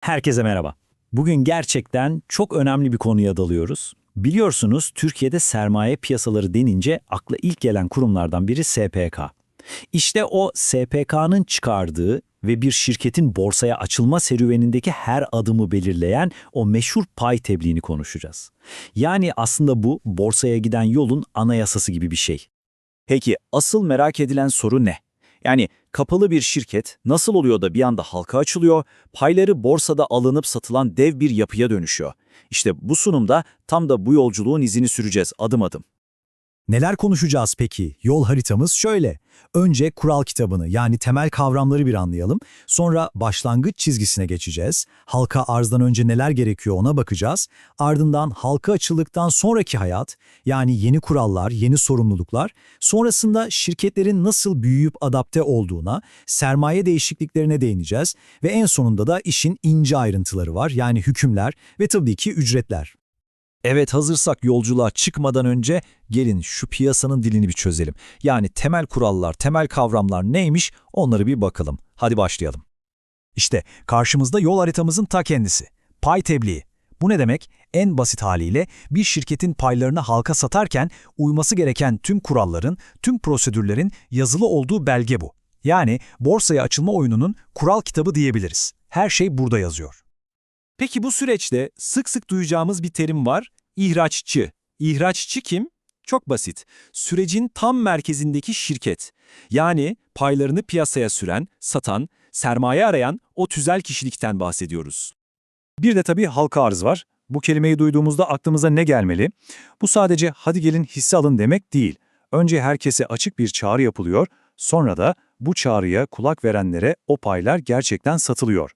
Herkese merhaba. Bugün gerçekten çok önemli bir konuya dalıyoruz. Biliyorsunuz Türkiye'de sermaye piyasaları denince akla ilk gelen kurumlardan biri SPK. İşte o SPK'nın çıkardığı ve bir şirketin borsaya açılma serüvenindeki her adımı belirleyen o meşhur pay tebliğini konuşacağız. Yani aslında bu borsaya giden yolun anayasası gibi bir şey. Peki asıl merak edilen soru ne? Yani kapalı bir şirket nasıl oluyor da bir anda halka açılıyor, payları borsada alınıp satılan dev bir yapıya dönüşüyor? İşte bu sunumda tam da bu yolculuğun izini süreceğiz adım adım. Neler konuşacağız peki? Yol haritamız şöyle. Önce kural kitabını yani temel kavramları bir anlayalım. Sonra başlangıç çizgisine geçeceğiz. Halka arzdan önce neler gerekiyor ona bakacağız. Ardından halka açıldıktan sonraki hayat yani yeni kurallar, yeni sorumluluklar. Sonrasında şirketlerin nasıl büyüyüp adapte olduğuna, sermaye değişikliklerine değineceğiz. Ve en sonunda da işin ince ayrıntıları var yani hükümler ve tabii ki ücretler. Evet hazırsak yolculuğa çıkmadan önce gelin şu piyasanın dilini bir çözelim. Yani temel kurallar, temel kavramlar neymiş onları bir bakalım. Hadi başlayalım. İşte karşımızda yol haritamızın ta kendisi. Pay tebliği. Bu ne demek? En basit haliyle bir şirketin paylarını halka satarken uyması gereken tüm kuralların, tüm prosedürlerin yazılı olduğu belge bu. Yani borsaya açılma oyununun kural kitabı diyebiliriz. Her şey burada yazıyor. Peki bu süreçte sık sık duyacağımız bir terim var, ihraççı. İhraççı kim? Çok basit. Sürecin tam merkezindeki şirket. Yani paylarını piyasaya süren, satan, sermaye arayan o tüzel kişilikten bahsediyoruz. Bir de tabii halka arz var. Bu kelimeyi duyduğumuzda aklımıza ne gelmeli? Bu sadece hadi gelin hisse alın demek değil. Önce herkese açık bir çağrı yapılıyor, sonra da bu çağrıya kulak verenlere o paylar gerçekten satılıyor.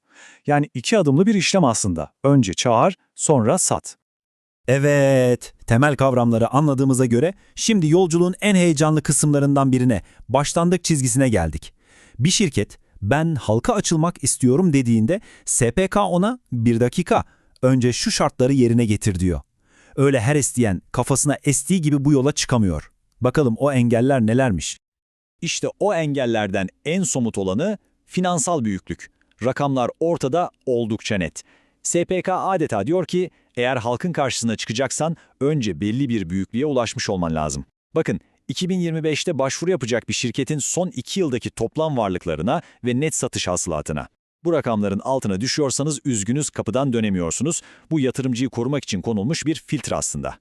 Yani iki adımlı bir işlem aslında. Önce çağır, sonra sat. Evet, temel kavramları anladığımıza göre şimdi yolculuğun en heyecanlı kısımlarından birine, başlangıç çizgisine geldik. Bir şirket, ben halka açılmak istiyorum dediğinde SPK ona bir dakika, önce şu şartları yerine getir diyor. Öyle her isteyen kafasına estiği gibi bu yola çıkamıyor. Bakalım o engeller nelermiş? İşte o engellerden en somut olanı finansal büyüklük. Rakamlar ortada oldukça net. SPK adeta diyor ki, eğer halkın karşısına çıkacaksan önce belli bir büyüklüğe ulaşmış olman lazım. Bakın, 2025'te başvuru yapacak bir şirketin son 2 yıldaki toplam varlıklarına ve net satış hasılatına. Bu rakamların altına düşüyorsanız üzgünüz kapıdan dönemiyorsunuz. Bu yatırımcıyı korumak için konulmuş bir filtre aslında.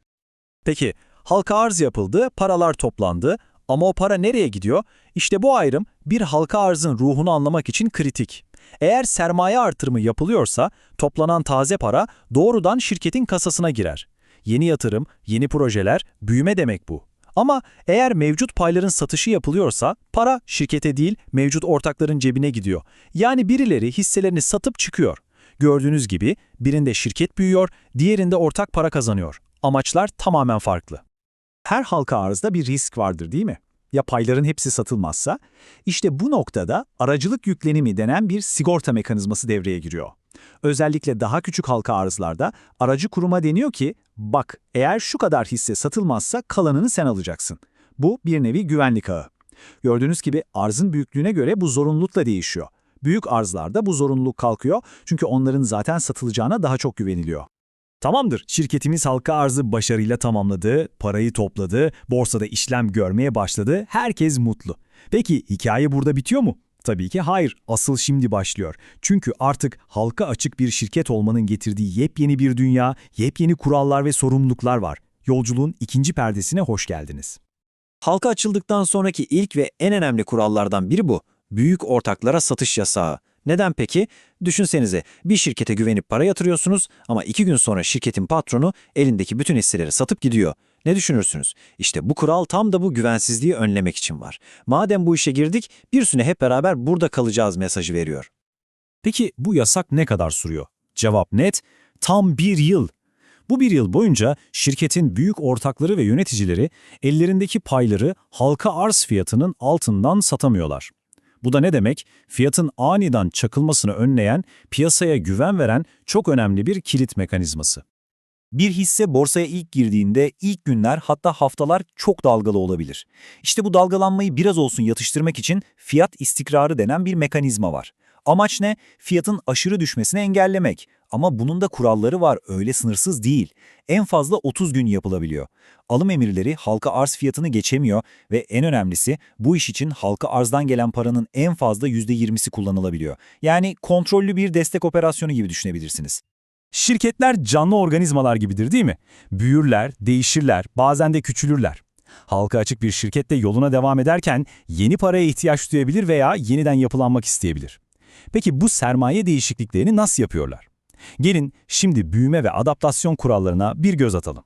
Peki, halka arz yapıldı, paralar toplandı ama o para nereye gidiyor? İşte bu ayrım bir halka arzın ruhunu anlamak için kritik. Eğer sermaye artırımı yapılıyorsa toplanan taze para doğrudan şirketin kasasına girer. Yeni yatırım, yeni projeler, büyüme demek bu. Ama eğer mevcut payların satışı yapılıyorsa para şirkete değil mevcut ortakların cebine gidiyor. Yani birileri hisselerini satıp çıkıyor. Gördüğünüz gibi birinde şirket büyüyor, diğerinde ortak para kazanıyor. Amaçlar tamamen farklı. Her halka arzda bir risk vardır değil mi? Ya payların hepsi satılmazsa? İşte bu noktada aracılık yüklenimi denen bir sigorta mekanizması devreye giriyor. Özellikle daha küçük halka arzlarda aracı kuruma deniyor ki, bak eğer şu kadar hisse satılmazsa kalanını sen alacaksın. Bu bir nevi güvenlik ağı. Gördüğünüz gibi arzın büyüklüğüne göre bu zorunlulukla değişiyor. Büyük arzlarda bu zorunluluk kalkıyor çünkü onların zaten satılacağına daha çok güveniliyor. Tamamdır, şirketimiz halka arzı başarıyla tamamladı, parayı topladı, borsada işlem görmeye başladı, herkes mutlu. Peki hikaye burada bitiyor mu? Tabii ki hayır, asıl şimdi başlıyor. Çünkü artık halka açık bir şirket olmanın getirdiği yepyeni bir dünya, yepyeni kurallar ve sorumluluklar var. Yolculuğun ikinci perdesine hoş geldiniz. Halka açıldıktan sonraki ilk ve en önemli kurallardan biri bu. Büyük ortaklara satış yasağı. Neden peki? Düşünsenize bir şirkete güvenip para yatırıyorsunuz ama iki gün sonra şirketin patronu elindeki bütün hisseleri satıp gidiyor. Ne düşünürsünüz? İşte bu kural tam da bu güvensizliği önlemek için var. Madem bu işe girdik bir süre hep beraber burada kalacağız mesajı veriyor. Peki bu yasak ne kadar sürüyor? Cevap net, tam bir yıl. Bu bir yıl boyunca şirketin büyük ortakları ve yöneticileri ellerindeki payları halka arz fiyatının altından satamıyorlar. Bu da ne demek? Fiyatın aniden çakılmasını önleyen, piyasaya güven veren çok önemli bir kilit mekanizması. Bir hisse borsaya ilk girdiğinde ilk günler hatta haftalar çok dalgalı olabilir. İşte bu dalgalanmayı biraz olsun yatıştırmak için fiyat istikrarı denen bir mekanizma var. Amaç ne? Fiyatın aşırı düşmesini engellemek. Ama bunun da kuralları var, öyle sınırsız değil. En fazla 30 gün yapılabiliyor. Alım emirleri halka arz fiyatını geçemiyor ve en önemlisi bu iş için halka arzdan gelen paranın en fazla %20'si kullanılabiliyor. Yani kontrollü bir destek operasyonu gibi düşünebilirsiniz. Şirketler canlı organizmalar gibidir değil mi? Büyürler, değişirler, bazen de küçülürler. Halka açık bir şirket de yoluna devam ederken yeni paraya ihtiyaç duyabilir veya yeniden yapılanmak isteyebilir. Peki bu sermaye değişikliklerini nasıl yapıyorlar? Gelin şimdi büyüme ve adaptasyon kurallarına bir göz atalım.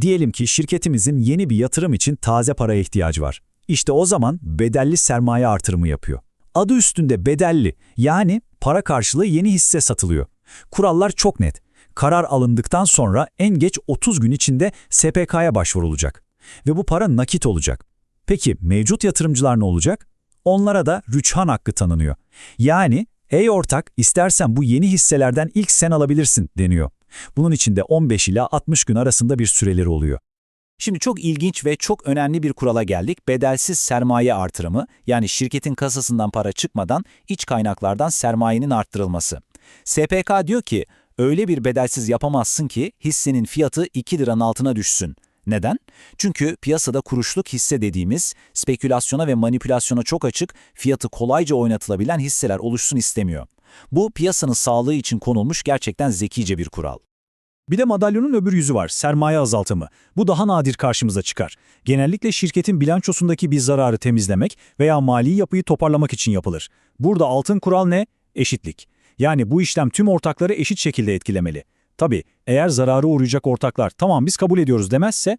Diyelim ki şirketimizin yeni bir yatırım için taze paraya ihtiyacı var. İşte o zaman bedelli sermaye artırımı yapıyor. Adı üstünde bedelli yani para karşılığı yeni hisse satılıyor. Kurallar çok net. Karar alındıktan sonra en geç 30 gün içinde SPK'ya başvurulacak. Ve bu para nakit olacak. Peki mevcut yatırımcılar ne olacak? Onlara da rüçhan hakkı tanınıyor. Yani ey ortak istersen bu yeni hisselerden ilk sen alabilirsin deniyor. Bunun için de 15 ila 60 gün arasında bir süreleri oluyor. Şimdi çok ilginç ve çok önemli bir kurala geldik. Bedelsiz sermaye artırımı yani şirketin kasasından para çıkmadan iç kaynaklardan sermayenin arttırılması. SPK diyor ki öyle bir bedelsiz yapamazsın ki hissenin fiyatı 2 liranın altına düşsün. Neden? Çünkü piyasada kuruşluk hisse dediğimiz spekülasyona ve manipülasyona çok açık, fiyatı kolayca oynatılabilen hisseler oluşsun istemiyor. Bu piyasanın sağlığı için konulmuş gerçekten zekice bir kural. Bir de madalyonun öbür yüzü var, sermaye azaltımı. Bu daha nadir karşımıza çıkar. Genellikle şirketin bilançosundaki bir zararı temizlemek veya mali yapıyı toparlamak için yapılır. Burada altın kural ne? Eşitlik. Yani bu işlem tüm ortakları eşit şekilde etkilemeli. Tabii eğer zararı uğrayacak ortaklar tamam biz kabul ediyoruz demezse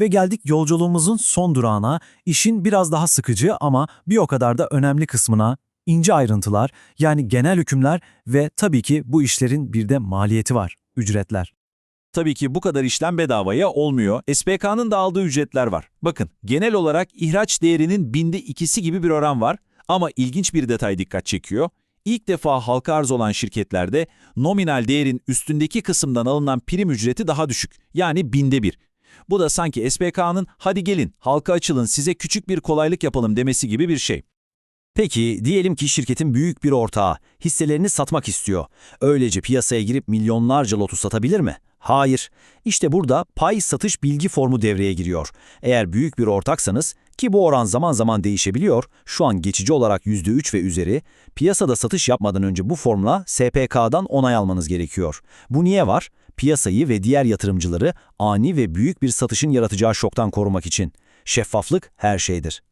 ve geldik yolculuğumuzun son durağına, işin biraz daha sıkıcı ama bir o kadar da önemli kısmına, ince ayrıntılar yani genel hükümler ve tabii ki bu işlerin bir de maliyeti var, ücretler. Tabii ki bu kadar işlem bedavaya olmuyor. SPK'nın da aldığı ücretler var. Bakın genel olarak ihraç değerinin binde ikisi gibi bir oran var. Ama ilginç bir detay dikkat çekiyor. İlk defa halka arz olan şirketlerde nominal değerin üstündeki kısımdan alınan prim ücreti daha düşük. Yani binde bir. Bu da sanki SPK'nın hadi gelin halka açılın size küçük bir kolaylık yapalım demesi gibi bir şey. Peki diyelim ki şirketin büyük bir ortağı hisselerini satmak istiyor. Öylece piyasaya girip milyonlarca lotu satabilir mi? Hayır. İşte burada pay satış bilgi formu devreye giriyor. Eğer büyük bir ortaksanız ki bu oran zaman zaman değişebiliyor, şu an geçici olarak %3 ve üzeri, piyasada satış yapmadan önce bu formla SPK'dan onay almanız gerekiyor. Bu niye var? Piyasayı ve diğer yatırımcıları ani ve büyük bir satışın yaratacağı şoktan korumak için. Şeffaflık her şeydir.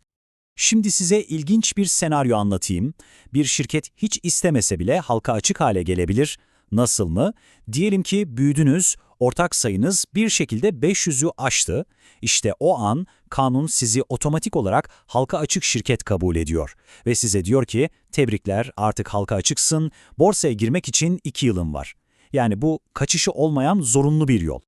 Şimdi size ilginç bir senaryo anlatayım. Bir şirket hiç istemese bile halka açık hale gelebilir. Nasıl mı? Diyelim ki büyüdünüz, ortak sayınız bir şekilde 500'ü aştı. İşte o an kanun sizi otomatik olarak halka açık şirket kabul ediyor. Ve size diyor ki tebrikler artık halka açıksın, borsaya girmek için 2 yılın var. Yani bu kaçışı olmayan zorunlu bir yol.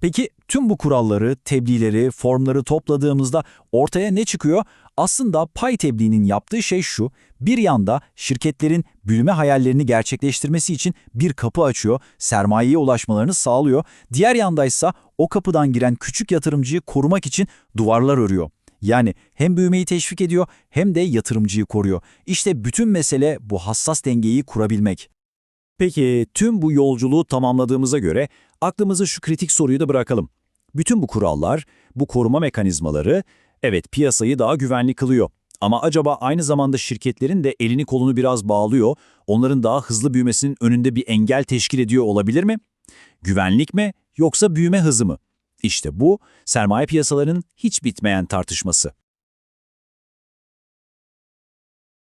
Peki tüm bu kuralları, tebliğleri, formları topladığımızda ortaya ne çıkıyor? Aslında pay tebliğinin yaptığı şey şu, bir yanda şirketlerin büyüme hayallerini gerçekleştirmesi için bir kapı açıyor, sermayeye ulaşmalarını sağlıyor. Diğer yandaysa o kapıdan giren küçük yatırımcıyı korumak için duvarlar örüyor. Yani hem büyümeyi teşvik ediyor hem de yatırımcıyı koruyor. İşte bütün mesele bu hassas dengeyi kurabilmek. Peki tüm bu yolculuğu tamamladığımıza göre aklımıza şu kritik soruyu da bırakalım. Bütün bu kurallar, bu koruma mekanizmaları evet piyasayı daha güvenli kılıyor. Ama acaba aynı zamanda şirketlerin de elini kolunu biraz bağlıyor, onların daha hızlı büyümesinin önünde bir engel teşkil ediyor olabilir mi? Güvenlik mi yoksa büyüme hızı mı? İşte bu sermaye piyasalarının hiç bitmeyen tartışması.